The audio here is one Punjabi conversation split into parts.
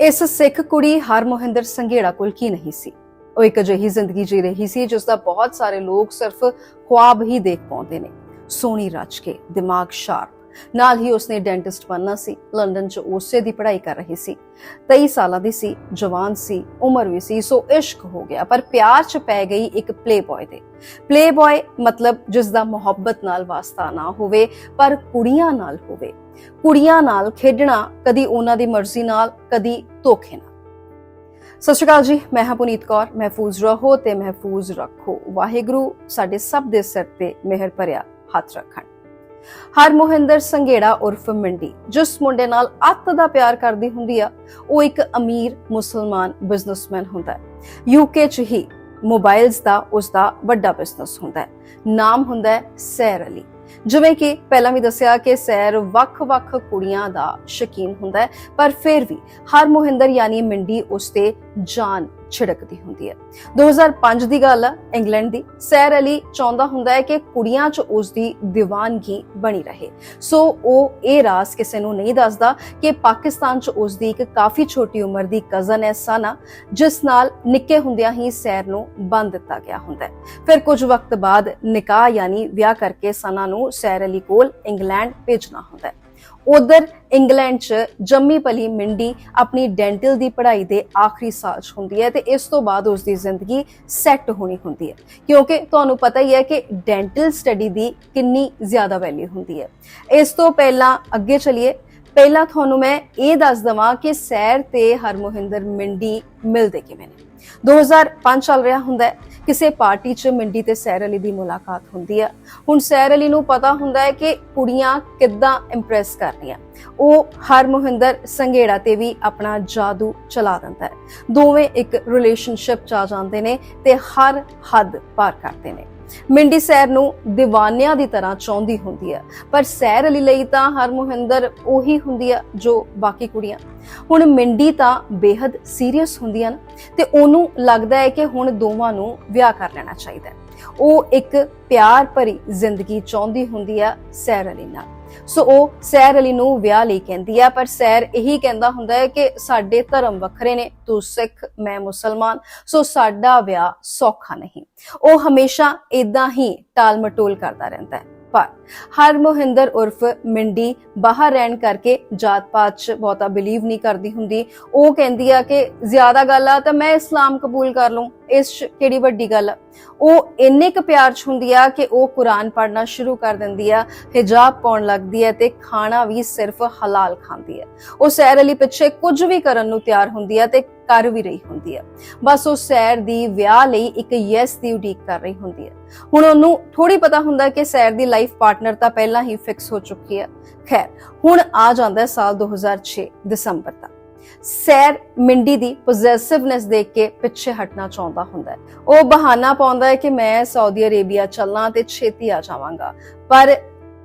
ਇਸ ਸਿੱਖ ਕੁੜੀ ਹਰਮੋਹਿੰਦਰ ਸੰਘੇੜਾ ਕੋਲ ਕੀ ਨਹੀਂ ਸੀ? ਉਹ ਇੱਕ ਅਜਿਹੀ ਜ਼ਿੰਦਗੀ ਜੀ ਰਹੀ ਸੀ ਜਿਸ ਦਾ ਬਹੁਤ ਸਾਰੇ ਲੋਕ ਸਿਰਫ ਖੁਆਬ ਹੀ ਦੇਖ ਪਾਉਂਦੇ ਨੇ। ਸੋਹਣੀ ਰਚ ਕੇ ਦਿਮਾਗ ਸ਼ਾਰਪ। ਨਾਲ ਹੀ ਉਸਨੇ ਡੈਂਟਿਸਟ ਬਣਨਾ ਸੀ, ਲੰਡਨ 'ਚ ਉਸੇ ਦੀ ਪੜ੍ਹਾਈ ਕਰ ਰਹੀ ਸੀ। 23 ਸਾਲਾਂ ਦੀ ਸੀ, ਜਵਾਨ ਸੀ, ਉਮਰ ਵੀ ਸੀ, ਸੋ ਇਸ਼ਕ ਹੋ ਗਿਆ, ਪਰ ਪਿਆਰ 'ਚ ਪੈ ਗਈ ਇੱਕ ਪਲੇਬॉय ਦੇ। ਪਲੇਬॉय ਮਤਲਬ ਜਿਸ ਦਾ ਮੁਹੱਬਤ ਨਾਲ ਵਾਸਤਾ ਨਾ ਹੋਵੇ, ਪਰ ਕੁੜੀਆਂ ਨਾਲ ਹੋਵੇ। ਕੁੜੀਆਂ ਨਾਲ ਖੇਡਣਾ, ਕਦੀ ਉਹਨਾਂ ਦੀ ਮਰਜ਼ੀ ਨਾਲ, ਕਦੀ ਧੋਖੇ ਨਾਲ। ਸਤਿ ਸ਼੍ਰੀ ਅਕਾਲ ਜੀ, ਮੈਂ ਹਾਂ ਪੁਨੀਤ ਕੌਰ, ਮਹਿਫੂਜ਼ ਰਹੋ ਤੇ ਮਹਿਫੂਜ਼ ਰੱਖੋ। ਵਾਹਿਗੁਰੂ ਸਾਡੇ ਸਭ ਦੇ ਸਿਰ ਤੇ ਮਿਹਰ ਭਰਿਆ ਹੱਥ ਰੱਖਣ। ਹਰਮੋਹਿੰਦਰ ਸੰਘੇੜਾ ਉਰਫ ਮੰਡੀ ਜਿਸ ਮੁੰਡੇ ਨਾਲ ਅੱਤ ਦਾ ਪਿਆਰ ਕਰਦੀ ਹੁੰਦੀ ਆ, ਉਹ ਇੱਕ ਅਮੀਰ ਮੁਸਲਮਾਨ ਬਿਜ਼ਨਸਮੈਨ ਹੁੰਦਾ ਹੈ। ਯੂਕੇ ਚ ਹੀ ਮੋਬਾਈਲਸ ਦਾ ਉਸ ਦਾ ਵੱਡਾ ਬਿਜ਼ਨਸ ਹੁੰਦਾ ਹੈ। ਨਾਮ ਹੁੰਦਾ ਹੈ ਸੈਰ ਅਲੀ। ਜਿਵੇਂ ਕਿ ਪਹਿਲਾਂ ਵੀ ਦੱਸਿਆ ਕਿ ਸੈਰ ਵੱਖ-ਵੱਖ ਕੁੜੀਆਂ ਦਾ ਸ਼ਕੀਨ ਹੁੰਦਾ ਹੈ, ਪਰ ਫਿਰ ਵੀ ਹਰਮੋਹਿੰਦਰ ਯਾਨੀ ਮਿੰਡੀ ਉਸ ਤੇ ਜਾਨ ਛਿੜਕਦੀ ਹੁੰਦੀ ਹੈ। 2005 ਦੀ ਗੱਲ ਹੈ ਇੰਗਲੈਂਡ ਦੀ। ਸੈਰ ਅਲੀ ਚਾਹੁੰਦਾ ਹੁੰਦਾ ਹੈ ਕਿ ਕੁੜੀਆਂ 'ਚ ਉਸ ਦੀ ਦੀਵਾਨਗੀ ਬਣੀ ਰਹੇ। ਸੋ ਉਹ ਇਹ ਰਾਜ਼ ਕਿਸੇ ਨੂੰ ਨਹੀਂ ਦੱਸਦਾ ਕਿ ਪਾਕਿਸਤਾਨ 'ਚ ਉਸ ਦੀ ਇੱਕ ਕਾਫੀ ਛੋਟੀ ਉਮਰ ਦੀ ਕਜ਼ਨ ਹੈ, ਸਾਨਾ ਜਿਸ ਨਾਲ ਨਿੱਕੇ ਹੁੰਦਿਆਂ ਹੀ ਸੈਰ ਨੂੰ ਬੰਦ ਦਿੱਤਾ ਗਿਆ ਹੁੰਦਾ ਹੈ। ਫਿਰ ਕੁਝ ਵਕਤ ਬਾਅਦ ਨਿਕਾਹ, ਯਾਨੀ ਵਿਆਹ ਕਰਕੇ ਸਾਨਾ ਨੂੰ ਸੈਰ ਅਲੀ ਕੋਲ ਇੰਗਲੈਂਡ ਭੇਜਣਾ ਹੁੰਦਾ ਹੈ। ਉਧਰ ਇੰਗਲੈਂਡ 'ਚ ਜੰਮੀ ਪਲੀ ਮਿੰਡੀ ਆਪਣੀ ਡੈਂਟਲ ਦੀ ਪੜ੍ਹਾਈ ਦੇ ਆਖਰੀ ਸਾਲ 'ਚ ਹੁੰਦੀ ਹੈ ਤੇ ਇਸ ਤੋਂ ਬਾਅਦ ਉਸ ਦੀ ਜ਼ਿੰਦਗੀ ਸੈੱਟ ਹੋਣੀ ਹੁੰਦੀ ਹੈ। ਕਿਉਂਕਿ ਤੁਹਾਨੂੰ ਪਤਾ ਹੀ ਹੈ ਕਿ ਡੈਂਟਲ ਸਟੱਡੀ ਦੀ ਕਿੰਨੀ ਜ਼ਿਆਦਾ ਵੈਲਿਊ ਹੁੰਦੀ ਹੈ। ਇਸ ਤੋਂ ਪਹਿਲਾਂ ਅੱਗੇ ਚਲੀਏ। ਪਹਿਲਾਂ ਤੁਹਾਨੂੰ ਮੈਂ ਇਹ ਦੱਸ ਦਵਾਂ ਕਿ ਸੈਰ ਤੇ ਹਰਮੋਹਿੰਦਰ ਮਿੰਡੀ ਮਿਲਦੇ ਕਿਵੇਂ ਨੇ। 2005 ਚੱਲ ਰਿਹਾ ਹੁੰਦਾ ਹੈ। ਕਿਸੇ ਪਾਰਟੀ 'ਚ ਮਿੰਡੀ ਤੇ ਸੈਰ ਅਲੀ ਦੀ ਮੁਲਾਕਾਤ ਹੁੰਦੀ ਹੈ ਹੁਣ ਸੈਰ ਅਲੀ ਨੂੰ ਪਤਾ ਹੁੰਦਾ ਹੈ ਕਿ ਕੁੜੀਆਂ ਕਿੱਦਾਂ ਇੰਪ੍ਰੈਸ ਕਰਨੀਆਂ ਉਹ ਹਰ ਹਰਮੋਹਿੰਦਰ ਸੰਘੇੜਾ ਤੇ ਵੀ ਆਪਣਾ ਜਾਦੂ ਚਲਾ ਦਿੰਦਾ ਹੈ। ਦੋਵੇਂ ਇੱਕ ਰਿਲੇਸ਼ਨਸ਼ਿਪ 'ਚ ਆ ਜਾਂਦੇ ਨੇ ਤੇ ਹਰ ਹੱਦ ਪਾਰ ਕਰਦੇ ਨੇ। ਮਿੰਡੀ ਸੈਰ ਨੂੰ دیਵਾਨਿਆਂ ਦੀ ਤਰ੍ਹਾਂ ਚਾਹੁੰਦੀ ਹੁੰਦੀ ਹੈ। ਪਰ ਸੈਰ ਅਲੀ ਲਈ ਤਾਂ ਹਰ ਮੋਹਿੰਦਰ ਉਹੀ ਹੁੰਦੀ ਹੈ ਜੋ ਬਾਕੀ ਕੁੜੀਆਂ। ਹੁਣ ਮਿੰਡੀ ਤਾਂ ਬੇहद ਸੀਰੀਅਸ ਹੁੰਦੀਆਂ ਤੇ ਉਹਨੂੰ ਲੱਗਦਾ ਹੈ ਕਿ ਹੁਣ ਦੋਵਾਂ ਨੂੰ ਵਿਆਹ ਕਰ ਲੈਣਾ ਚਾਹੀਦਾ ਉਹ ਇੱਕ ਪਿਆਰ ਭਰੀ ਜ਼ਿੰਦਗੀ ਚਾਹੁੰਦੀ ਹੁੰਦੀ ਹੈ ਸੈਰ ਅਲੀ ਨਾਲ। ਸੋ ਉਹ ਸੈਰ ਅਲੀ ਨੂੰ ਵਿਆਹ ਲਈ ਕਹਿੰਦੀ ਹੈ ਪਰ ਸੈਰ ਇਹੀ ਕਹਿੰਦਾ ਹੁੰਦਾ ਹੈ ਕਿ ਸਾਡੇ ਧਰਮ ਵੱਖਰੇ ਨੇ, ਤੂੰ ਸਿੱਖ, ਮੈਂ ਮੁਸਲਮਾਨ, ਸੋ ਸਾਡਾ ਵਿਆਹ ਸੌਖਾ ਨਹੀਂ। ਉਹ ਹਮੇਸ਼ਾ ਇਦਾਂ ਹੀ ਟਾਲ ਮਟੋਲ ਕਰਦਾ ਰਹਿੰਦਾ ਹੈ। ਪਰ ਹਰਮੋਹਿੰਦਰ ਉਰਫ ਮਿੰਡੀ ਬਾਹਰ ਰਹਿਣ ਕਰਕੇ ਜਾਤ ਪਾਤ 'ਚ ਬਹੁਤਾ ਬਿਲੀਵ ਨਹੀਂ ਕਰਦੀ ਹੁੰਦੀ। ਉਹ ਕਹਿੰਦੀ ਆ ਕਿ ਜ਼ਿਆਦਾ ਗੱਲ ਆ ਤਾਂ ਮੈਂ ਇਸਲਾਮ ਕਬੂਲ ਕਰ ਲਵਾਂ ਇਸ 'ਚ ਕਿਹੜੀ ਵੱਡੀ ਗੱਲ ਆ? ਉਹ ਇੰਨੇ ਕੁ ਪਿਆਰ 'ਚ ਹੁੰਦੀ ਆ ਕਿ ਉਹ ਕੁਰਾਨ ਪੜ੍ਹਨਾ ਸ਼ੁਰੂ ਕਰ ਦਿੰਦੀ ਆ, ਹਿਜਾਬ ਪਾਉਣ ਲੱਗਦੀ ਹੈ ਤੇ ਖਾਣਾ ਵੀ ਸਿਰਫ ਹਲਾਲ ਖਾਂਦੀ ਹੈ ਉਹ ਸੈਰ ਅਲੀ ਪਿੱਛੇ ਕੁਝ ਵੀ ਕਰਨ ਨੂੰ ਤਿਆਰ ਹੁੰਦੀ ਹੈ ਤੇ ਕਰ ਵੀ ਰਹੀ ਹੁੰਦੀ ਹੈ। ਬਸ ਉਹ ਸੈਰ ਦੀ ਵਿਆਹ ਲਈ ਇੱਕ ਯੈਸ ਦੀ ਉਡੀਕ ਕਰ ਰਹੀ ਹੁੰਦੀ ਹੈ। ਹੁਣ ਉਹਨੂੰ ਥੋੜੀ ਪਤਾ ਹੁੰਦਾ ਕਿ ਸੈਰ ਦੀ ਲਾਈਫ ਪਾਰਟਨਰ ਤਾਂ ਪਹਿਲਾਂ ਹੀ ਫਿਕਸ ਹੋ ਚੁੱਕੀ ਹੈ। ਖੈਰ, ਹੁਣ ਆ ਜਾਂਦਾ ਹੈ ਸਾਲ 2006 ਦਸੰਬਰ ਦਾ। ਸੈਰ ਮਿੰਡੀ ਦੀ ਪੋਜੈਸਿਵਨੈਸ ਦੇਖ ਕੇ ਪਿੱਛੇ ਹਟਣਾ ਚਾਹੁੰਦਾ ਹੁੰਦਾ ਹੈ। ਉਹ ਬਹਾਨਾ ਪਾਉਂਦਾ ਹੈ ਕਿ ਮੈਂ ਸਾਊਦੀ ਅਰੇਬੀਆ ਚੱਲਾਂ ਤੇ ਛੇਤੀ ਆ ਜਾਵਾਂਗਾ। ਪਰ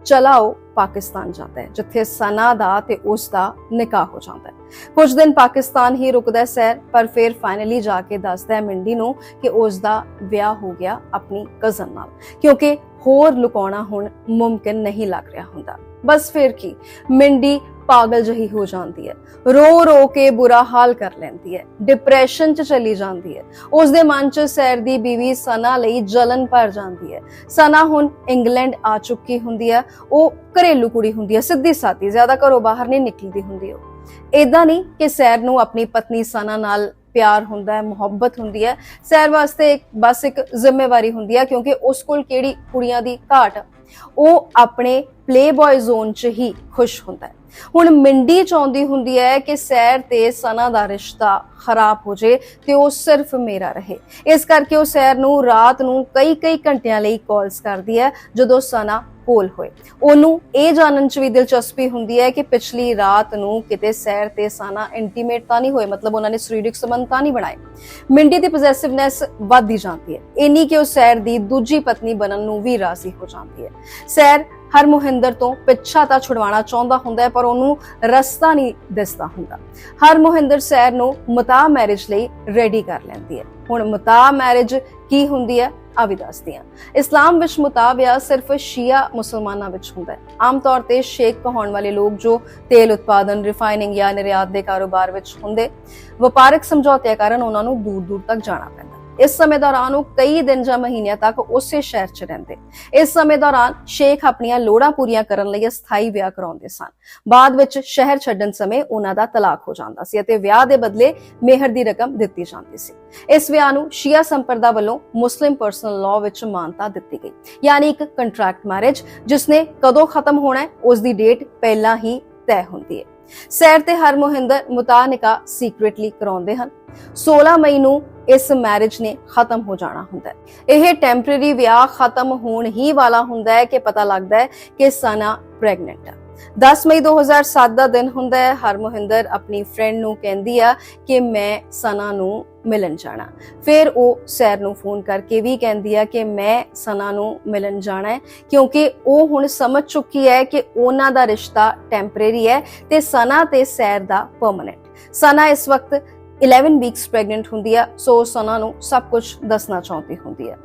ਚਲਾ ਉਹ ਪਾਕਿਸਤਾਨ ਜਾਂਦਾ ਹੈ, ਜਿੱਥੇ ਸਨਾ ਦਾ ਤੇ ਉਸ ਦਾ ਨਿਕਾਹ ਹੋ ਜਾਂਦਾ ਹੈ। ਕੁਝ ਦਿਨ ਪਾਕਿਸਤਾਨ ਹੀ ਰੁਕਦਾ ਹੈ ਸੈਰ, ਪਰ ਫਿਰ ਫਾਈਨਲੀ ਜਾ ਕੇ ਦੱਸਦਾ ਹੈ ਮਿੰਡੀ ਨੂੰ ਕਿ ਉਸ ਦਾ ਵਿਆਹ ਹੋ ਗਿਆ ਆਪਣੀ ਕਜ਼ਨ ਨਾਲ, ਕਿਉਂਕਿ ਹੋਰ ਲੁਕਾਉਣਾ ਹੁਣ ਮੁਮਕਿਨ ਨਹੀਂ ਲੱਗ ਰਿਹਾ ਹੁੰਦਾ। ਬਸ ਫਿਰ ਕੀ, ਮਿੰਡੀ ਪਾਗਲ ਜਹੀ ਹੋ ਜਾਂਦੀ ਹੈ। ਰੋ ਰੋ ਕੇ ਬੁਰਾ ਹਾਲ ਕਰ ਲੈਂਦੀ ਹੈ ਡਿਪਰੈਸ਼ਨ 'ਚ ਚਲੀ ਜਾਂਦੀ ਹੈ। ਉਸ ਦੇ ਮਨ 'ਚ ਸੈਰ ਦੀ ਬੀਵੀ ਸਨਾ ਲਈ ਜਲਨ ਭਰ ਜਾਂਦੀ ਹੈ। ਸਨਾ ਹੁਣ ਇੰਗਲੈਂਡ ਆ ਚੁੱਕੀ ਹੁੰਦੀ ਹੈ, ਉਹ ਘਰੇਲੂ ਕੁੜੀ ਹੁੰਦੀ ਹੈ, ਸਿੱਧੀ ਸਾਦੀ, ਜ਼ਿਆਦਾ ਘਰੋਂ ਬਾਹਰ ਨਹੀਂ ਨਿਕਲਦੀ ਹੁੰਦੀ ਉਹ। ਇਦਾਂ ਨਹੀਂ ਕਿ ਸੈਰ ਨੂੰ ਆਪਣੀ ਪਤਨੀ ਸਨਾ ਨਾਲ ਪਿਆਰ ਹੁੰਦਾ ਹੈ, ਮੁਹੱਬਤ ਹੁੰਦੀ ਹੈ। ਸੈਰ ਵਾਸਤੇ ਇੱਕ, ਬਸ ਇੱਕ ਜ਼ਿੰਮੇਵਾਰੀ ਹੁੰਦੀ ਹੈ, ਕਿਉਂਕਿ ਉਸ ਕੋਲ ਕਿਹੜੀ ਕੁੜੀਆਂ ਦੀ ਘਾਟ ਉਹ ਆਪਣੇ ਪਲੇਬॉय ਜ਼ੋਨ 'ਚ ਹੀ ਖੁਸ਼ ਹੁੰਦਾ ਹੈ। ਹੁਣ ਮਿੰਡੀ ਚਾਹੁੰਦੀ ਹੁੰਦੀ ਹੈ ਕਿ ਸੈਰ ਤੇ ਸਨਾ ਦਾ ਰਿਸ਼ਤਾ ਖਰਾਬ ਹੋ ਜੇ ਤੇ ਉਹ ਸਿਰਫ ਮੇਰਾ ਰਹੇ। ਇਸ ਕਰਕੇ ਉਹ ਸੈਰ ਨੂੰ ਰਾਤ ਨੂੰ ਕਈ ਕਈ ਘੰਟਿਆਂ ਲਈ ਕਾਲਸ ਕਰਦੀ ਹੈ, ਜਦੋਂ ਸਨਾ ਕੋਲ ਹੋਏ। ਉਹਨੂੰ ਇਹ ਜਾਣਨ ਚ ਵੀ ਦਿਲਚਸਪੀ ਹੁੰਦੀ ਹੈ ਕਿ ਪਿਛਲੀ ਰਾਤ ਨੂੰ ਕਿਤੇ ਸੈਰ ਤੇ ਸਾਨਾ ਇੰਟੀਮੇਟ ਤਾਂ ਨਹੀਂ ਹੋਏ, ਮਤਲਬ ਉਹਨਾਂ ਨੇ ਸਰੀਰਕ ਸੰਬੰਧ ਤਾਂ ਨਹੀਂ ਬਣਾਏ। ਮਿੰਡੀ ਦੀ ਪੋਜੈਸਿਵਨੈਸ ਵੱਧਦੀ ਜਾਂਦੀ ਹੈ। ਇੰਨੀ ਕਿ ਉਹ ਸੈਰ ਦੀ ਦੂਜੀ ਪਤਨੀ ਬਣਨ ਨੂੰ ਵੀ ਰਾਜ਼ੀ ਹੋ ਜਾਂਦੀ ਹੈ। ਸੈਰ ਹਰਮੋਹਿੰਦਰ ਤੋਂ ਪਿੱਛਾ ਤਾਂ ਛੁਡਵਾਉਣਾ ਚਾਹੁੰਦਾ ਹੁੰਦਾ ਹੈ, ਪਰ ਉਹਨੂੰ ਰਸਤਾ ਨਹੀਂ ਦਿਸਦਾ ਹੁੰਦਾ। ਹਰਮੋਹਿੰਦਰ ਸੈਰ ਨੂੰ ਮਤਾ ਮੈਰਿਜ ਲਈ ਰੈਡੀ ਕਰ ਲੈਂਦੀ ਹੈ। ਹੁਣ ਮਤਾ ਮੈਰਿਜ ਕੀ ਹੁੰਦੀ ਹੈ? ਆ ਵੀ ਦੱਸਦੀ ਹਾਂ। ਇਸਲਾਮ ਵਿੱਚ ਮੁਤਾਬਿਆ ਸਿਰਫ ਸ਼ੀਆ ਮੁਸਲਮਾਨਾਂ ਵਿੱਚ ਹੁੰਦਾ ਹੈ। ਆਮ ਤੌਰ ਤੇ ਸ਼ੇਖ ਕਹਾਉਣ ਵਾਲੇ ਲੋਕ ਜੋ ਤੇਲ ਉਤਪਾਦਨ ਰਿਫਾਈਨਿੰਗ ਜਾਂ ਨਿਰਯਾਤ ਦੇ ਕਾਰੋਬਾਰ ਵਿੱਚ ਹੁੰਦੇ, ਵਪਾਰਕ ਸਮਝੌਤਿਆਂ ਕਾਰਨ ਉਹਨਾਂ ਨੂੰ ਦੂਰ ਦੂਰ ਤੱਕ ਜਾਣਾ ਪੈਂਦਾ ਇਸ ਸਮੇਂ ਦੌਰਾਨ ਉਹ ਕਈ ਦਿਨ ਜਾਂ ਮਹੀਨਿਆਂ ਤੱਕ ਉਸੇ ਸ਼ਹਿਰ 'ਚ ਰਹਿੰਦੇ। ਇਸ ਸਮੇਂ ਦੌਰਾਨ ਸ਼ੇਖ ਆਪਣੀਆਂ ਲੋੜਾਂ ਪੂਰੀਆਂ ਕਰਨ ਲਈ ਅਸਥਾਈ ਵਿਆਹ ਕਰਾਉਂਦੇ ਸਨ। ਬਾਅਦ ਵਿੱਚ ਸ਼ਹਿਰ ਛੱਡਣ ਸਮੇਂ ਉਹਨਾਂ ਦਾ ਤਲਾਕ ਹੋ ਜਾਂਦਾ ਸੀ ਅਤੇ ਵਿਆਹ ਦੇ ਬਦਲੇ ਮਿਹਰ ਦੀ ਰਕਮ ਦਿੱਤੀ ਜਾਂਦੀ ਸੀ। ਇਸ ਵਿਆਹ ਨੂੰ ਸ਼ੀਆ ਸੰਪਰਦਾ ਵੱਲੋਂ ਮੁਸਲਿਮ ਪਰਸਨਲ ਲਾਅ ਵਿੱਚ ਮਾਨਤਾ ਦਿੱਤੀ ਗਈ। ਯਾਨੀ ਇੱਕ ਕੰਟਰੈਕਟ ਮੈਰਿਜ, ਜਿਸ ਨੇ ਕਦੋਂ ਖਤਮ ਹੋਣਾ ਹੈ, ਉਸ ਦੀ ਡੇਟ ਪਹਿਲਾਂ ਹੀ ਤੈਅ ਹੁੰਦੀ ਹੈ। ਸੈਰ ਤੇ ਹਰਮੋਹਿੰਦਰ ਮੁਤਾ ਨਿਕਾਹ ਸੀਕ੍ਰੀਟਲੀ ਕਰਾਉਂਦੇ ਹਨ। 16 ਮਈ ਨੂੰ ਇਸ ਮੈਰਿਜ ਨੇ ਖਤਮ ਹੋ ਜਾਣਾ ਹੁੰਦਾ ਹੈ। ਇਹ ਟੈਂਪਰੇਰੀ ਵਿਆਹ ਖਤਮ ਹੋਣ ਹੀ ਵਾਲਾ ਹੁੰਦਾ ਹੈ ਕਿ ਪਤਾ ਲੱਗਦਾ ਹੈ ਕਿ ਸਨਾ ਪ੍ਰੈਗਨੈਂਟ ਹੈ। 10 ਮਈ 2007 ਦਾ ਦਿਨ ਹੁੰਦਾ ਹੈ। ਹਰਮੋਹਿੰਦਰ ਆਪਣੀ ਫਰੈਂਡ ਨੂੰ ਕਹਿੰਦੀ ਆ ਕਿ ਮੈਂ ਸਨਾ ਨੂੰ ਮਿਲਣ ਜਾਣਾ। ਫਿਰ ਉਹ ਸੈਰ ਨੂੰ ਫੋਨ ਕਰਕੇ ਵੀ ਕਹਿੰਦੀ ਆ ਕਿ ਮੈਂ ਸਨਾ ਨੂੰ ਮਿਲਣ ਜਾਣਾ ਹੈ ਕਿਉਂਕਿ ਉਹ ਹੁਣ ਸਮਝ ਚੁੱਕੀ ਹੈ ਕਿ ਉਹਨਾਂ ਦਾ ਰਿਸ਼ਤਾ ਟੈਂਪਰੇਰੀ ਹੈ ਤੇ ਸਨਾ ਤੇ ਸੈਰ ਦਾ ਪਰਮਨੈਂਟ ਸਨਾ ਇਸ ਵਕਤ 11 ਵੀਕਸ ਪ੍ਰੈਗਨੈਂਟ ਹੁੰਦੀ ਆ ਸੋ ਸਨਾ ਨੂੰ ਸਭ ਕੁਝ ਦੱਸਣਾ ਚਾਹੁੰਦੀ ਹੁੰਦੀ ਹੈ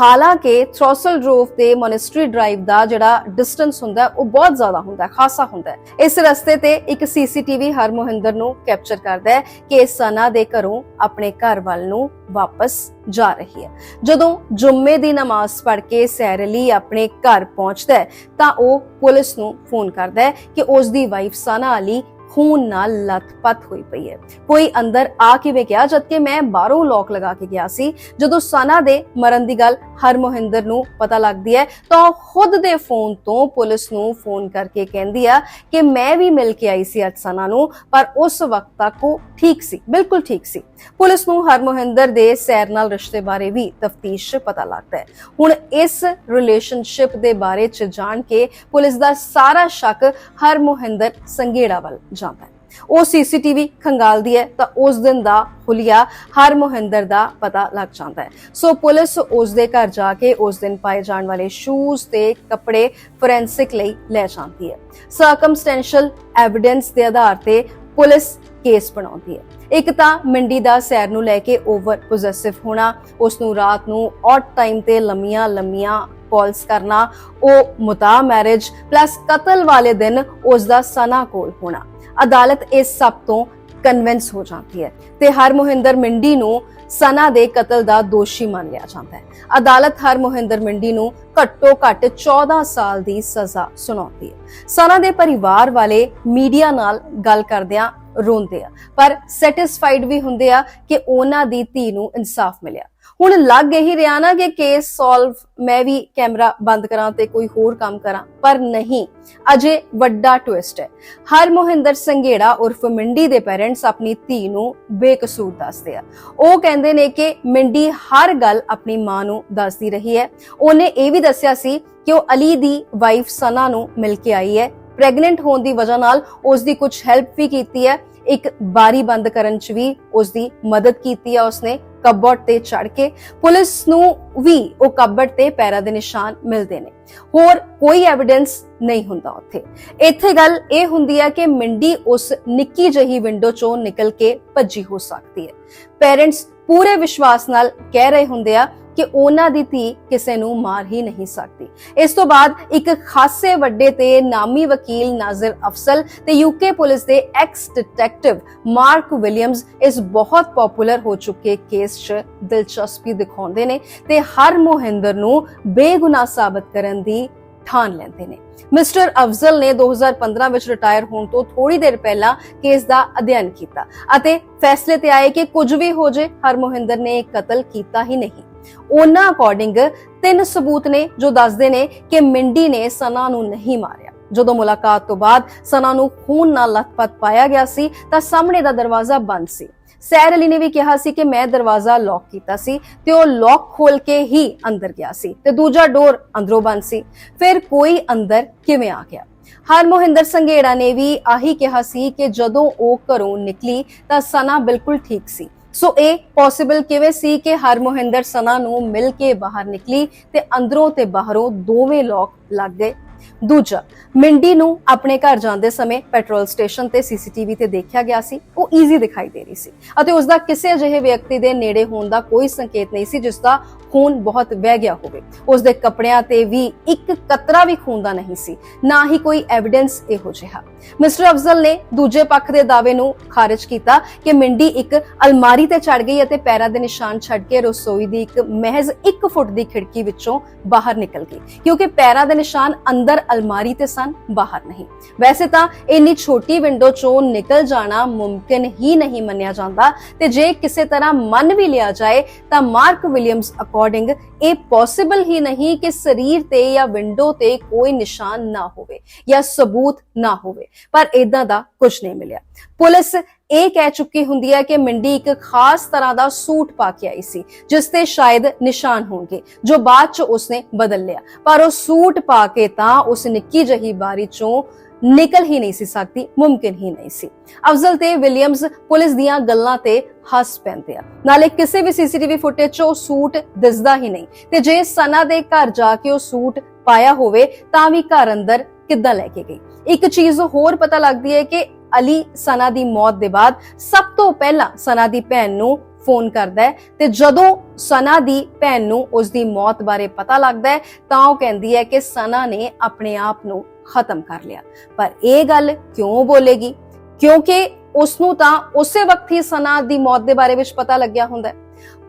ਹਾਲਾਂਕਿ ਥ੍ਰੋਸਲ ਡਰੋਵ ਤੇ ਮੋਨੈਸਟਰੀ ਡਰਾਈਵ ਦਾ ਜਿਹੜਾ ਡਿਸਟੈਂਸ ਹੁੰਦਾ, ਉਹ ਬਹੁਤ ਜ਼ਿਆਦਾ ਹੁੰਦਾ, ਖਾਸਾ ਹੁੰਦਾ ਇਸ ਰਸਤੇ ਤੇ ਇੱਕ ਸੀਸੀਟੀਵੀ ਹਰਮੋਹਿੰਦਰ ਨੂੰ ਕੈਪਚਰ ਕਰਦਾ ਹੈ ਕਿ ਸਨਾ ਦੇ ਘਰੋਂ ਆਪਣੇ ਘਰ ਵੱਲ ਨੂੰ ਵਾਪਸ ਜਾ ਰਹੀ ਹੈ। ਜਦੋਂ ਜੁਮੇ ਦੀ ਨਮਾਜ਼ ਪੜ੍ਹ ਕੇ ਸੈਰਲੀ ਆਪਣੇ ਘਰ ਪਹੁੰਚਦਾ ਹੈ, ਤਾਂ ਉਹ ਪੁਲਿਸ ਨੂੰ ਫੋਨ ਕਰਦਾ ਹੈ ਕਿ ਉਸ ਦੀ ਵਾਈਫ ਸਨਾ ਅਲੀ ਖੂਨ ਨਾਲ ਲੱਥਪੱਥ ਹੋਈ ਪਈ ਹੈ। ਕੋਈ ਅੰਦਰ ਆ ਕਿਵੇਂ ਗਿਆ, ਜਦਕਿ ਮੈਂ ਬਾਹਰੋਂ ਲੋਕ ਲਗਾ ਕੇ ਗਿਆ ਸੀ। ਜਦੋਂ ਸਨਾ ਦੇ ਮਰਨ ਦੀ ਗੱਲ ਹਰਮੋਹਿੰਦਰ ਨੂੰ ਪਤਾ ਲੱਗਦੀ ਹੈ, ਤਾਂ ਉਹ ਖੁਦ ਦੇ ਫੋਨ ਤੋਂ ਪੁਲਿਸ ਨੂੰ ਫੋਨ ਕਰਕੇ ਕਹਿੰਦੀ ਆ ਕਿ ਮੈਂ ਵੀ ਮਿਲ ਕੇ ਆਈ ਸੀ ਅੱਜ ਸਨਾ ਨੂੰ, ਪਰ ਉਸ ਵਕਤ ਤੱਕ ਉਹ ਠੀਕ ਸੀ, ਬਿਲਕੁਲ ਠੀਕ ਸੀ। ਪੁਲਿਸ ਨੂੰ ਹਰਮੋਹਿੰਦਰ ਦੇ ਸੈਰ ਨਾਲ ਰਿਸ਼ਤੇ ਬਾਰੇ ਵੀ ਤਫਤੀਸ਼ ਪਤਾ ਲੱਗਦਾ ਹੈ। ਹੁਣ ਇਸ ਰਿਲੇਸ਼ਨਸ਼ਿਪ ਦੇ ਬਾਰੇ ਚ ਜਾਣ ਕੇ ਪੁਲਿਸ ਦਾ ਸਾਰਾ ਸ਼ੱਕ ਹਰਮੋਹਿੰਦਰ ਸੰਘੇੜਾ ਵੱਲ ਜਾਂਦਾ ਹੈ ਉਹ ਸੀਸੀਟੀਵੀ ਖੰਗਾਲਦੀ ਹੈ ਤਾਂ ਉਸ ਦਿਨ ਦਾ ਹੁਲੀਆ ਹਰਮੋਹਿੰਦਰ ਦਾ ਪਤਾ ਲੱਗ ਜਾਂਦਾ ਹੈ। ਸੋ ਪੁਲਿਸ ਉਸ ਦੇ ਘਰ ਜਾ ਕੇ ਉਸ ਦਿਨ ਪਾਏ ਜਾਣ ਵਾਲੇ ਸ਼ੂਜ਼ ਤੇ ਕੱਪੜੇ ਫੋਰੈਂਸਿਕ ਲਈ ਲੈ ਜਾਂਦੀ ਹੈ। ਸਰਕਮਸਟੈਂਸ਼ੀਅਲ ਐਵੀਡੈਂਸ ਦੇ ਆਧਾਰ ਤੇ ਪੁਲਿਸ ਕੇਸ ਬਣਾਉਂਦੀ ਹੈ। ਇੱਕ ਤਾਂ ਮੰਡੀ ਦਾ ਸੈਰ ਨੂੰ ਲੈ ਕੇ ਓਵਰ ਪੋਜੈਸਿਵ ਹੋਣਾ, ਉਸ ਨੂੰ ਰਾਤ ਨੂੰ ਔਟ ਟਾਈਮ ਤੇ ਲੰਮੀਆਂ ਲੰਮੀਆਂ ਕਾਲਸ ਕਰਨਾ, ਉਹ ਮੁਤਾ ਮੈਰਿਜ ਪਲੱਸ ਕਤਲ ਵਾਲੇ ਦਿਨ ਉਸ ਦਾ ਸਨਾ ਕੋਲ ਹੋਣਾ। ਅਦਾਲਤ ਇਸ ਸਭ ਤੋਂ ਕਨਵਿੰਸ ਹੋ ਜਾਂਦੀ ਹੈ ਤੇ ਹਰਮੋਹਿੰਦਰ ਮਿੰਡੀ ਨੂੰ ਸਨਾ ਦੇ ਕਤਲ ਦਾ ਦੋਸ਼ੀ ਮੰਨ ਲਿਆ ਜਾਂਦਾ ਹੈ। ਅਦਾਲਤ ਹਰਮੋਹਿੰਦਰ ਮਿੰਡੀ ਨੂੰ ਘੱਟੋ ਘੱਟ 14 ਸਾਲ ਦੀ ਸਜ਼ਾ ਸੁਣਾਉਂਦੀ ਹੈ। ਸਨਾ ਦੇ ਪਰਿਵਾਰ ਵਾਲੇ ਮੀਡੀਆ ਨਾਲ ਗੱਲ ਕਰਦਿਆਂ ਰੋਂਦੇ ਆ, ਪਰ ਸੈਟੀਸਫਾਈਡ ਵੀ ਹੁੰਦੇ ਆ ਕਿ ਉਹਨਾਂ ਦੀ ਧੀ ਨੂੰ ਇਨਸਾਫ ਮਿਲਿਆ। ਹੁਣ ਲੱਗ ਇਹੀ ਰਿਹਾ ਨਾ ਕਿ ਕੇਸ ਸੋਲਵ ਮੈਂ ਵੀ ਕੈਮਰਾ ਬੰਦ ਕਰਾਂ ਤੇ ਕੋਈ ਹੋਰ ਕੰਮ ਕਰਾਂ, ਪਰ ਨਹੀਂ। ਅਜੇ ਵੱਡਾ ਟਵਿਸਟ ਹੈ। ਹਰਮੋਹਿੰਦਰ ਸੰਘੇੜਾ ਉਰਫ ਮਿੰਡੀ ਦੇ ਪੈਰੈਂਟਸ ਆਪਣੀ ਧੀ ਨੂੰ ਬੇਕਸੂਰ ਦੱਸਦੇ ਆ। ਉਹ ਕਹਿੰਦੇ ਨੇ ਕਿ ਮਿੰਡੀ ਹਰ ਗੱਲ ਆਪਣੀ ਮਾਂ ਨੂੰ ਦੱਸਦੀ ਰਹੀ ਹੈ। ਉਹਨੇ ਇਹ ਵੀ ਦੱਸਿਆ ਸੀ ਕਿ ਉਹ ਅਲੀ ਦੀ ਵਾਈਫ ਸਨਾ ਨੂੰ ਮਿਲ ਕੇ ਆਈ ਹੈ। ਪ੍ਰੈਗਨੈਂਟ ਹੋਣ ਦੀ ਵਜ੍ਹਾ ਨਾਲ ਉਸ ਦੀ ਕੁਝ ਹੈਲਪ ਵੀ ਕੀਤੀ ਹੈ। ਇੱਕ ਬਾਰੀ ਬੰਦ ਕਰਨ ਚ ਵੀ ਉਸ ਦੀ ਮਦਦ ਕੀਤੀ ਹੈ ਉਸਨੇ। ਕਬੜ ਤੇ ਚੜ ਕੇ ਪੁਲਿਸ ਨੂੰ ਵੀ ਉਹ ਕਬੜ ਤੇ ਪੈਰਾਂ ਦੇ ਨਿਸ਼ਾਨ ਮਿਲਦੇ ਨੇ। ਹੋਰ ਕੋਈ ਐਵੀਡੈਂਸ ਨਹੀਂ ਹੁੰਦਾ ਉੱਥੇ। ਇੱਥੇ ਗੱਲ ਇਹ ਹੁੰਦੀ ਹੈ ਕਿ ਮਿੰਡੀ ਉਸ ਨਿੱਕੀ ਜਹੀ ਵਿੰਡੋ ਚੋਂ ਨਿਕਲ ਕੇ ਭੱਜੀ ਹੋ ਸਕਦੀ ਹੈ। ਪੇਰੈਂਟਸ ਪੂਰੇ ਵਿਸ਼ਵਾਸ ਨਾਲ ਕਹਿ ਰਹੇ ਹੁੰਦੇ ਆ ਕਿ ਉਹਨਾਂ ਦੀ ਧੀ ਕਿਸੇ ਨੂੰ ਮਾਰ ਹੀ ਨਹੀਂ ਸਕਦੀ। ਇਸ ਤੋਂ ਬਾਅਦ ਇੱਕ ਖਾਸੇ ਵੱਡੇ ਤੇ ਨਾਮੀ ਵਕੀਲ ਨਾਜ਼ਰ ਅਫਸਲ ਤੇ ਯੂਕੇ ਪੁਲਿਸ ਦੇ ਐਕਸ ਡਿਟੈਕਟਿਵ ਮਾਰਕ ਵਿਲੀਅਮਸ ਇਸ ਬਹੁਤ ਪਪੂਲਰ ਹੋ ਚੁੱਕੇ ਕੇਸ 'ਚ ਦਿਲਚਸਪੀ ਦਿਖਾਉਂਦੇ ਨੇ ਤੇ ਹਰ ਮੋਹਿੰਦਰ ਨੂੰ ਬੇਗੁਨਾਹ ਸਾਬਤ ਕਰਨ ਦੀ ਠਾਣ ਲੈਂਦੇ ਨੇ। ਮਿਸਟਰ ਅਫਜ਼ਲ ਨੇ 2015 ਵਿੱਚ ਰਿਟਾਇਰ ਹੋਣ ਤੋਂ ਥੋੜੀ ਦੇਰ ਪਹਿਲਾਂ ਕੇਸ ਦਾ ਅਧਿਐਨ ਕੀਤਾ ਅਤੇ ਫੈਸਲੇ ਤੇ ਆਏ ਕਿ ਕੁਝ ਵੀ ਹੋ ਜੇ ਹਰਮੋਹਿੰਦਰ ਨੇ ਇਹ ਕਤਲ ਕੀਤਾ ਹੀ ਨਹੀਂ। ਉਹਨਾਂ ਅਕੋਰਡਿੰਗ ਤਿੰਨ ਸਬੂਤ ਨੇ ਜੋ ਦੱਸਦੇ ਨੇ ਕਿ ਮਿੰਡੀ ਨੇ ਸਨਾ ਨੂੰ ਨਹੀਂ ਮਾਰਿਆ। ਜਦੋਂ ਮੁਲਾਕਾਤ ਤੋਂ ਬਾਅਦ ਸਨਾ ਨੂੰ ਖੂਨ ਨਾਲ ਲਥਪਥ ਪਾਇਆ ਗਿਆ ਸੀ, ਤਾਂ ਸਾਹਮਣੇ ਦਾ ਦਰਵਾਜ਼ਾ ਬੰਦ ਸੀ। ਸੈਰ ਅਲੀ ਨੇ ਵੀ ਕਿਹਾ ਸੀ ਕਿ ਮੈਂ ਦਰਵਾਜ਼ਾ ਲੌਕ ਕੀਤਾ ਸੀ ਤੇ ਉਹ ਲੌਕ ਖੋਲ ਕੇ ਹੀ ਅੰਦਰ ਗਿਆ ਸੀ ਤੇ ਦੂਜਾ ਡੋਰ ਅੰਦਰੋਂ ਬੰਦ ਸੀ। ਫਿਰ ਕੋਈ ਅੰਦਰ ਕਿਵੇਂ ਆ ਗਿਆ? ਹਰਮੋਹਿੰਦਰ ਸੰਘੇੜਾ ਨੇ ਵੀ ਆਹੀ ਕਿਹਾ ਸੀ ਕਿ ਜਦੋਂ ਉਹ ਘਰੋਂ ਨਿਕਲੀ ਤਾਂ ਸਨਾ ਬਿਲਕੁਲ ਠੀਕ ਸੀ। ਸੋ ਇਹ ਪੋਸੀਬਲ ਕਿਵੇਂ ਸੀ ਕਿ ਹਰਮੋਹਿੰਦਰ ਸਨਾ ਨੂੰ ਮਿਲ ਕੇ ਬਾਹਰ ਨਿਕਲੀ ਤੇ ਅੰਦਰੋਂ ਤੇ ਬਾਹਰੋਂ ਦੋਵੇਂ ਲੋਕ ਲੱਗ ਗਏ? ਦੂਜਾ, ਮਿੰਡੀ ਨੂੰ ਆਪਣੇ ਘਰ ਜਾਂਦੇ ਸਮੇਂ ਪੈਟਰੋਲ ਸਟੇਸ਼ਨ ਤੇ ਸੀਸੀਟੀਵੀ ਤੇ ਦੇਖਿਆ ਗਿਆ ਸੀ, ਉਹ ਈਜ਼ੀ ਦਿਖਾਈ ਦੇ ਰਹੀ ਸੀ ਅਤੇ ਉਸ ਦਾ ਕਿਸੇ ਅਜਿਹੇ ਵਿਅਕਤੀ ਦੇ ਨੇੜੇ ਹੋਣ ਦਾ ਕੋਈ ਸੰਕੇਤ ਨਹੀਂ ਸੀ ਜਿਸ ਦਾ ਖੂਨ ਬਹੁਤ ਵਹਿ ਗਿਆ ਹੋਵੇ। ਉਸ ਦੇ ਕੱਪੜਿਆਂ ਤੇ ਵੀ ਇੱਕ ਕਤਰਾ ਵੀ ਖੂਨ ਦਾ ਨਹੀਂ ਸੀ, ਨਾ ਹੀ ਕੋਈ ਐਵੀਡੈਂਸ ਇਹੋ ਜਿਹਾ। ਮਿਸਟਰ ਅਫਜ਼ਲ ਨੇ ਦੂਜੇ ਪੱਖ ਦੇ ਦਾਅਵੇ ਨੂੰ ਖਾਰਜ ਕੀਤਾ ਕਿ ਮਿੰਡੀ ਇੱਕ ਅਲਮਾਰੀ ਤੇ ਚੜ ਗਈ ਅਤੇ ਪੈਰਾਂ ਦੇ ਨਿਸ਼ਾਨ ਛੱਡ ਕੇ ਰਸੋਈ ਦੀ ਇੱਕ ਮਹਿਜ਼ 1 ਫੁੱਟ ਦੀ ਖਿੜਕੀ ਵਿੱਚੋਂ ਬਾਹਰ ਨਿਕਲ ਗਈ, ਕਿਉਂਕਿ ਪੈਰਾਂ ਦੇ ਨਿਸ਼ਾਨ ਅੰਦਰ ਅਲਮਾਰੀ ਤੇ ਸਨ, ਬਾਹਰ ਨਹੀਂ। ਵੈਸੇ ਤਾਂ ਇੰਨੀ ਛੋਟੀ ਵਿੰਡੋ ਚੋਂ ਨਿਕਲ ਜਾਣਾ ਮੁਮਕਿਨ ਹੀ ਨਹੀਂ ਮੰਨਿਆ ਜਾਂਦਾ ਤੇ ਜੇ ਕਿਸੇ ਤਰ੍ਹਾਂ ਮੰਨ ਵੀ ਲਿਆ ਜਾਏ ਤਾਂ ਮਾਰਕ ਵਿਲੀਅਮਸ ਅਕੋਰਡਿੰਗ ਇਹ ਪੋਸੀਬਲ ਹੀ ਨਹੀਂ ਕਿ ਸਰੀਰ ਤੇ ਜਾਂ ਵਿੰਡੋ ਤੇ ਕੋਈ ਨਿਸ਼ਾਨ ਨਾ ਹੋਵੇ ਜਾਂ ਸਬੂਤ ਨਾ ਹੋਵੇ, ਪਰ ਇਦਾਂ ਦਾ ਕੁਝ ਨਹੀਂ ਮਿਲਿਆ। ਪੁਲਿਸ ਇਹ ਕਹਿ ਚੁੱਕੀ ਹੁੰਦੀ ਹੈ ਕਿ ਮੰਡੀ ਇੱਕ ਖਾਸ ਤਰ੍ਹਾਂ ਦਾ ਸੂਟ ਪਾ ਕੇ ਆਈ ਸੀ, ਜਿਸ ਤੇ ਸ਼ਾਇਦ ਨਿਸ਼ਾਨ ਹੋਣਗੇ, ਜੋ ਬਾਅਦ ਚ ਉਸਨੇ ਬਦਲ ਲਿਆ। ਪਰ ਉਹ ਸੂਟ ਪਾ ਕੇ ਤਾਂ ਉਸ ਨਿੱਕੀ ਜਹੀ ਬਾਰੀ ਚੋਂ ਨਿਕਲ ਹੀ ਨਹੀਂ ਸੀ ਸਕਦੀ, ਮੁਮਕਿਨ ਹੀ ਨਹੀਂ ਸੀ। ਅਫਜ਼ਲ ਤੇ ਵਿਲੀਅਮਸ ਪੁਲਿਸ ਦੀਆਂ ਗੱਲਾਂ ਤੇ ਹੱਸ ਪੈਂਦੇ ਆ। ਨਾਲੇ ਕਿਸੇ ਵੀ ਸੀਸੀਟੀਵੀ ਫੁਟੇਜ 'ਚ ਉਹ ਸੂਟ ਦਿਸਦਾ ਹੀ ਨਹੀਂ, ਤੇ ਜੇ ਸਨਾ ਦੇ ਘਰ ਜਾ ਕੇ ਉਹ ਸੂਟ ਪਾਇਆ ਹੋਵੇ, ਤਾਂ ਵੀ ਘਰ ਅੰਦਰ ਕਿੱਦਾਂ ਲੈ ਕੇ ਗਈ? ਇੱਕ ਚੀਜ਼ ਹੋਰ ਪਤਾ ਲੱਗਦੀ ਹੈ ਕਿ ਅਲੀ ਸਨਾ ਦੀ ਮੌਤ ਦੇ ਬਾਅਦ ਸਭ ਤੋਂ ਪਹਿਲਾਂ ਸਨਾ ਦੀ ਭੈਣ ਨੂੰ ਫੋਨ ਕਰਦਾ ਹੈ ਤੇ ਜਦੋਂ ਸਨਾ ਦੀ ਭੈਣ ਨੂੰ ਉਸ ਦੀ ਮੌਤ ਬਾਰੇ ਪਤਾ ਲੱਗਦਾ ਹੈ, ਤਾਂ ਉਹ ਕਹਿੰਦੀ ਹੈ ਕਿ ਸਨਾ ਨੇ ਆਪਣੇ ਆਪ ਨੂੰ ਖਤਮ ਕਰ ਲਿਆ। ਪਰ ਇਹ ਗੱਲ ਕਿਉਂ ਬੋਲੇਗੀ? ਕਿਉਂਕਿ ਉਸ ਨੂੰ ਤਾਂ ਉਸੇ ਵਕਤ ਹੀ ਸਨਾ ਦੀ ਮੌਤ ਦੇ ਬਾਰੇ ਵਿੱਚ ਪਤਾ ਲੱਗਿਆ ਹੁੰਦਾ ਹੈ।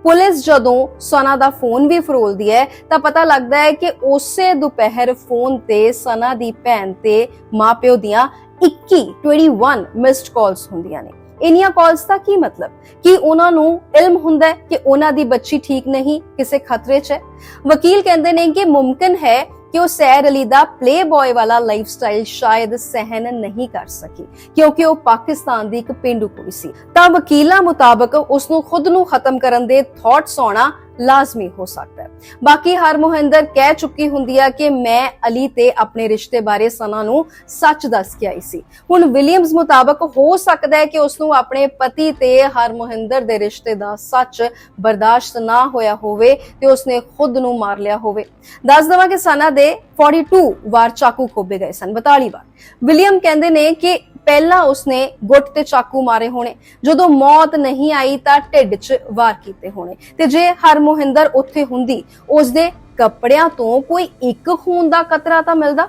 ਪੁਲਿਸ ਜਦੋਂ ਸਨਾ ਦਾ ਫੋਨ ਵੀ ਫਰੋਲਦੀ ਹੈ, ਤਾਂ ਪਤਾ ਲੱਗਦਾ ਹੈ ਕਿ ਉਸੇ ਦੁਪਹਿਰ ਫੋਨ ਤੇ ਸਨਾ ਦੀ ਭੈਣ ਤੇ ਮਾਪਿਓ ਦੀਆਂ 21 21 ਮਿਸਡ ਕਾਲਸ ਹੁੰਦੀਆਂ ਨੇ। ਇਨੀਆਂ ਕਾਲਸ ਦਾ ਕੀ ਮਤਲਬ? ਕਿ ਉਹਨਾਂ ਨੂੰ ਇਲਮ ਹੁੰਦਾ ਹੈ ਕਿ ਉਹਨਾਂ ਦੀ ਬੱਚੀ ਠੀਕ ਨਹੀਂ, ਕਿਸੇ ਖਤਰੇ 'ਚ ਹੈ? ਵਕੀਲ ਕਹਿੰਦੇ ਨੇ ਕਿ ਮੁਮਕਿਨ ਹੈ ਕਿ ਉਹ ਸੈਰ ਅਲੀ ਦਾ ਪਲੇਬॉय ਵਾਲਾ ਲਾਈਫਸਟਾਈਲ ਸ਼ਾਇਦ ਸਹਿਨ ਨਹੀਂ ਕਰ ਸਕੀ, ਕਿਉਂਕਿ ਉਹ ਪਾਕਿਸਤਾਨ ਦੀ ਇੱਕ ਪਿੰਡੂ ਕੁੜੀ ਸੀ। ਤਾਂ ਵਕੀਲਾਂ ਮੁਤਾਬਕ ਉਸ ਨੂੰ ਖੁਦ ਨੂੰ ਖਤਮ ਕਰਨ ਦੇ ਥਾਟਸ ਆਉਣਾ ਲਾਜ਼ਮੀ ਹੋ ਸਕਦਾ ਹੈ। ਬਾਕੀ ਹਰ ਮੋਹਿੰਦਰ ਕਹਿ ਚੁੱਕੀ ਹੁੰਦੀ ਆ ਕਿ ਮੈਂ ਅਲੀ ਤੇ ਆਪਣੇ ਰਿਸ਼ਤੇ ਬਾਰੇ ਸਨਾ ਨੂੰ ਸੱਚ ਦੱਸ ਕੇ ਆਈ ਸੀ। ਹੁਣ ਵਿਲੀਅਮਸ ਮੁਤਾਬਕ ਹੋ ਸਕਦਾ ਹੈ ਕਿ ਉਸ ਨੂੰ ਆਪਣੇ ਪਤੀ ਤੇ ਹਰ ਮੋਹਿੰਦਰ ਦੇ ਰਿਸ਼ਤੇ ਦਾ ਸੱਚ ਬਰਦਾਸ਼ਤ ਨਾ ਹੋਇਆ ਹੋਵੇ ਤੇ ਉਸਨੇ ਖੁਦ ਨੂੰ ਮਾਰ ਲਿਆ ਹੋਵੇ। ਦੱਸ ਦਵਾਂ ਕਿ ਸਨਾ ਦੇ 42 ਵਾਰ ਚਾਕੂ ਖੋਬੇ ਗਏ ਸਨ 42 ਵਾਰ। ਵਿਲੀਅਮ ਕਹਿੰਦੇ ਨੇ ਕਿ ਪਹਿਲਾਂ ਉਸਨੇ ਗੁੱਟ ਤੇ ਚਾਕੂ ਮਾਰੇ ਹੋਣੇ। ਜਦੋਂ ਮੌਤ ਨਹੀਂ ਆਈ ਤਾਂ ਢਿੱਡ 'ਚ ਵਾਰ ਕੀਤੇ ਹੋਣੇ। ਤੇ ਜੇ ਹਰਮੋਹਿੰਦਰ ਉੱਥੇ ਹੁੰਦੀ, ਉਸਦੇ ਕੱਪੜਿਆਂ ਤੋਂ ਕੋਈ ਇੱਕ ਖੂਨ ਦਾ ਕਤਰਾ ਤਾਂ ਮਿਲਦਾ?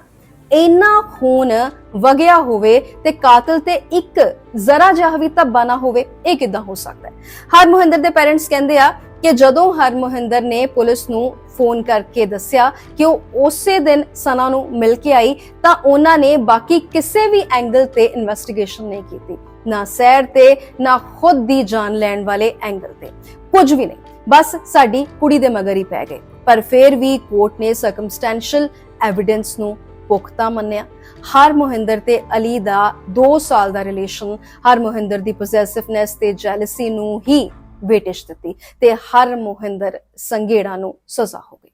ਇੰਨਾ ਖੂਨ ਵਗਿਆ ਹੋਵੇ ਤੇ ਕਾਤਲ ਤੇ ਇੱਕ ਜ਼ਰਾ ਜਿਹਾ ਵੀ ਧੱਬਾ ਨਾ ਹੋਵੇ, ਇਹ ਕਿਦਾਂ ਹੋ ਸਕਦਾ ਹੈ? ਹਰਮੋਹਿੰਦਰ ਦੇ ਪੇਰੈਂਟਸ ਕਹਿੰਦੇ ਆ ਕਿ ਜਦੋਂ ਹਰਮੋਹਿੰਦਰ ਨੇ ਪੁਲਿਸ ਨੂੰ ਫੋਨ ਕਰਕੇ ਦੱਸਿਆ ਕਿ ਉਹ ਉਸੇ ਦਿਨ ਸਨਾ ਨੂੰ ਮਿਲ ਕੇ ਆਈ, ਤਾਂ ਉਹਨਾਂ ਨੇ ਬਾਕੀ ਕਿਸੇ ਵੀ ਐਂਗਲ ਤੇ ਇਨਵੈਸਟੀਗੇਸ਼ਨ ਨਹੀਂ ਕੀਤੀ। ਨਾ ਸੈਰ ਤੇ, ਨਾ ਖੁਦ ਦੀ ਜਾਨ ਲੈਣ ਵਾਲੇ ਐਂਗਲ ਤੇ। ਕੁਝ ਵੀ ਨਹੀਂ। ਬਸ ਸਾਡੀ ਕੁੜੀ ਦੇ ਮਗਰ ਹੀ ਪੈ ਗਏ। ਪਰ ਫਿਰ ਵੀ ਕੋਰਟ ਨੇ ਸਰਕਮਸਟੈਂਸ਼ੀਅਲ ਐਵੀਡੈਂਸ ਨੂੰ ਪੁਖਤਾ ਮੰਨਿਆ। ਹਰ ਮੋਹਿੰਦਰ ਤੇ ਅਲੀ ਦਾ 2 ਸਾਲ ਦਾ ਰਿਲੇਸ਼ਨ ਹਰ ਮੋਹਿੰਦਰ ਦੀ ਪੋਸੈਸਿਵਨੈਸ ਤੇ ਜੈਲਸੀ ਨੂੰ ਹੀ ਵੇਟਿਸ਼ ਦਿੱਤੀ ਤੇ ਹਰ ਮੋਹਿੰਦਰ ਸੰਗੇੜਾ ਨੂੰ ਸਜ਼ਾ ਹੋ ਗਈ।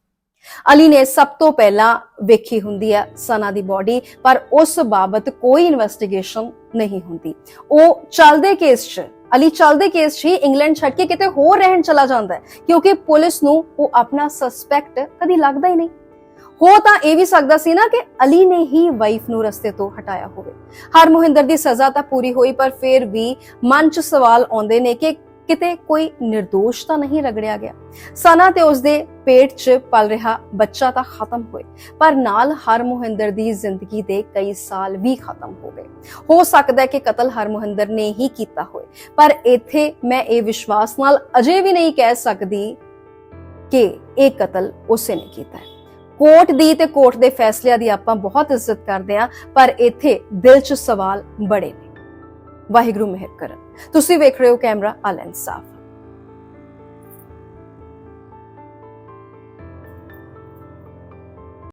ਅਲੀ ਨੇ ਸਭ ਤੋਂ ਪਹਿਲਾਂ ਵੇਖੀ ਹੁੰਦੀ ਹੈ ਸਨਾ ਦੀ ਬਾਡੀ ਪਰ ਉਸ ਬਾਬਤ ਕੋਈ ਇਨਵੈਸਟੀਗੇਸ਼ਨ ਨਹੀਂ ਹੁੰਦੀ। ਉਹ ਚੱਲਦੇ ਕੇਸ 'ਚ, ਅਲੀ ਚੱਲਦੇ ਕੇਸ 'ਚ ਹੀ ਇੰਗਲੈਂਡ ਛੱਡ ਕੇ ਕਿਤੇ ਹੋਰ ਰਹਿਣ ਚਲਾ ਜਾਂਦਾ ਹੈ, ਕਿਉਂਕਿ ਪੁਲਿਸ ਨੂੰ ਉਹ ਆਪਣਾ ਸਸਪੈਕਟ ਕਦੀ ਲੱਗਦਾ ਹੀ ਨਹੀਂ। ਹੋ ਤਾਂ ਇਹ ਵੀ ਸਕਦਾ ਸੀ ਨਾ ਕਿ ਅਲੀ ਨੇ ਹੀ ਵਾਈਫ ਨੂੰ ਰਸਤੇ ਤੋਂ ਹਟਾਇਆ ਹੋਵੇ। ਹਰ ਮੋਹਿੰਦਰ ਦੀ ਸਜ਼ਾ ਤਾਂ ਪੂਰੀ ਹੋਈ, ਪਰ ਫਿਰ ਵੀ ਮਨ 'ਚ ਸਵਾਲ ਆਉਂਦੇ ਨੇ ਕਿ ਕਿਤੇ ਕੋਈ નિર્ਦੋਸ਼ ਤਾਂ ਨਹੀਂ ਰਗੜਿਆ ਗਿਆ। ਸਨਾ ਤੇ ਉਸਦੇ ਪੇਟ 'ਚ ਪਲ ਰਿਹਾ, ਬੱਚਾ ਤਾਂ ਖਤਮ ਹੋਏ, ਪਰ ਨਾਲ ਹਰ ਮੋਹਿੰਦਰ ਦੀ ਜ਼ਿੰਦਗੀ ਦੇ ਕਈ ਸਾਲ ਵੀ ਖਤਮ ਹੋ ਗਏ। ਹੋ ਸਕਦਾ ਹੈ ਕਿ ਕਤਲ ਹਰ ਮੋਹਿੰਦਰ ਨੇ ਹੀ ਕੀਤਾ ਹੋਵੇ ਪਰ ਇੱਥੇ ਮੈਂ ਇਹ ਵਿਸ਼ਵਾਸ ਨਾਲ ਅਜੇ ਵੀ ਨਹੀਂ ਕਹਿ ਸਕਦੀ ਕਿ ਇਹ ਕਤਲ ਉਸੇ ਨੇ ਕੀਤਾ ਹੈ। ਕੋਰਟ ਦੀ ਤੇ ਕੋਰਟ ਦੇ ਫੈਸਲਿਆਂ ਦੀ ਆਪਾਂ ਬਹੁਤ ਇੱਜ਼ਤ ਕਰਦੇ ਹਾਂ, ਪਰ ਇੱਥੇ ਦਿਲ 'ਚ ਸਵਾਲ ਬੜੇ ਨੇ। ਵਾਹਿਗੁਰੂ ਮਿਹਰ ਕਰਨ। ਤੁਸੀਂ ਵੇਖ ਰਹੇ ਹੋ ਕੈਮਰਾ ਅਲ ਇਨਸਾਫ